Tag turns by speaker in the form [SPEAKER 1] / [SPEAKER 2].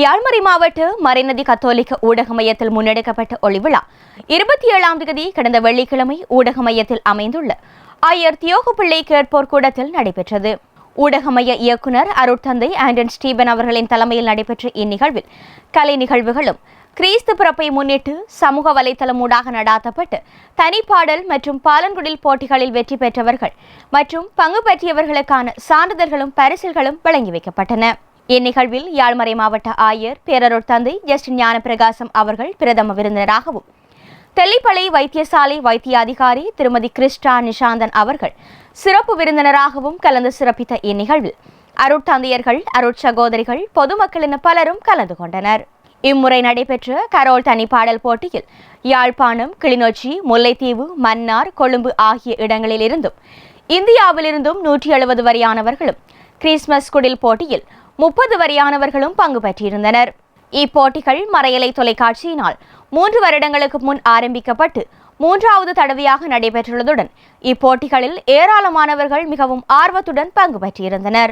[SPEAKER 1] யாழ்மறை மாவட்ட மறைநதி கத்தோலிக்க ஊடக மையத்தில் முன்னெடுக்கப்பட்ட ஒளிவிழா. இருபத்தி ஏழாம் தேதி கடந்த வெள்ளிக்கிழமை ஊடக மையத்தில் அமைந்துள்ள ஐயர் தியோகப்பிள்ளை கேட்போர் கூடத்தில் நடைபெற்றது. ஊடக மைய இயக்குனர் அருட்தந்தை ஆண்டன் ஸ்டீபன் அவர்களின் தலைமையில் நடைபெற்ற இந்நிகழ்வில் கலை நிகழ்வுகளும் கிறிஸ்து பிறப்பை முன்னிட்டு சமூக வலைதளம் ஊடாக நடாத்தப்பட்டு தனிப்பாடல் மற்றும் பாலன்குடில் போட்டிகளில் வெற்றி பெற்றவர்கள் மற்றும் பங்கு பற்றியவர்களுக்கான சான்றிதழ்களும் பரிசில்களும் வழங்கி வைக்கப்பட்டன. இந்நிகழ்வில் யாழ்மறை மாவட்ட ஆயர் பேரருட் தந்தை ஜஸ்டின் ஞானப்பிரகாசம் அவர்கள் பிரதம விருந்தினராகவும் தெல்லிப்பளை வைத்தியசாலை வைத்திய அதிகாரி திருமதி கிறிஸ்டா நிஷாந்தன் அவர்கள் சிறப்பு விருந்தினராகவும் கலந்து சிறப்பித்த இந்நிகழ்வில் அருட்தந்தையர்கள் அருட்சகோதரிகள் பொதுமக்கள் என பலரும் கலந்து கொண்டனர். இம்முறை நடைபெற்ற கரோல் தனிப்பாடல் போட்டியில் யாழ்ப்பாணம் கிளிநொச்சி முல்லைத்தீவு மன்னார் கொழும்பு ஆகிய இடங்களிலிருந்தும் இந்தியாவிலிருந்தும் நூற்றி எழுபது வரையானவர்களும் கிறிஸ்மஸ் குடில் போட்டியில் முப்பது வரையானவர்களும் பங்கு பெற்றிருந்தனர். இப்போட்டிகள் மறையலை தொலைக்காட்சியினால் மூன்று வருடங்களுக்கு முன் ஆரம்பிக்கப்பட்டு மூன்றாவது தடவையாக நடைபெற்றுள்ளதுடன் இப்போட்டிகளில் ஏராளமானவர்கள் மிகவும் ஆர்வத்துடன் பங்கு பெற்றிருந்தனர்.